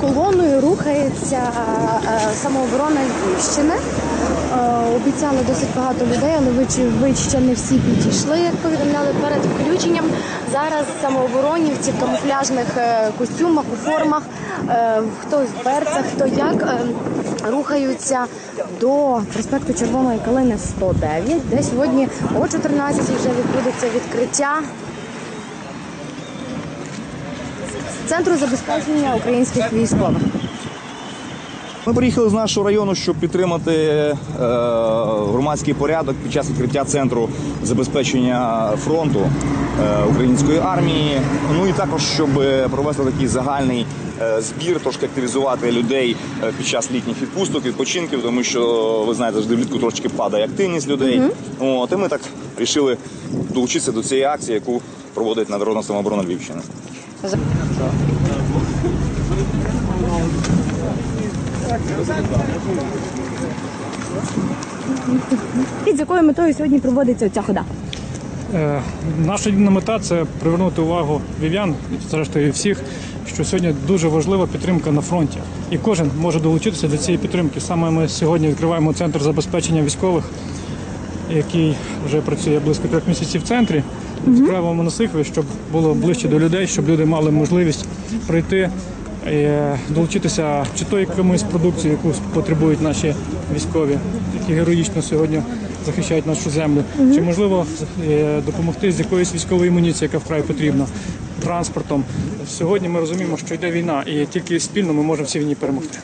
колоною рухається е, самооборона Львівщини. Е, Обіцяли досить багато людей, але вочевидь ще не всі підійшли, як повідомляли перед включенням. Зараз самооборонівці в камуфляжних е, костюмах, у формах, е, хто в берцях, хто як. е, Рухаються до проспекту Червоної Калини 109, де сьогодні о 14 вже відбудеться відкриття центру забезпечення українських військових. Ми приїхали з нашого району, щоб підтримати е, громадський порядок під час відкриття центру забезпечення фронту е, української армії. Ну і також щоб провести такий загальний е, збір, трошки активізувати людей під час літніх відпусток, відпочинків, тому що ви знаєте, завжди влітку трошки падає активність людей. От і ми так вирішили долучитися до цієї акції, яку проводить Народна самооборона Львівщини. З якою метою сьогодні проводиться ця хода? Е, Наша єдина мета це привернути увагу вів'ян, зрештою всіх, що сьогодні дуже важлива підтримка на фронті, і кожен може долучитися до цієї підтримки. Саме ми сьогодні відкриваємо центр забезпечення військових, який вже працює близько трьох місяців в центрі. Відкриваємо на Сихові, щоб було ближче до людей, щоб люди мали можливість прийти. е, Долучитися чи то якимось продукцією, яку потребують наші військові, які героїчно сьогодні захищають нашу землю, чи можливо е, допомогти з якоюсь військовою амуніцією, яка вкрай потрібна, транспортом. Сьогодні ми розуміємо, що йде війна, і тільки спільно ми можемо всі в ній перемогти.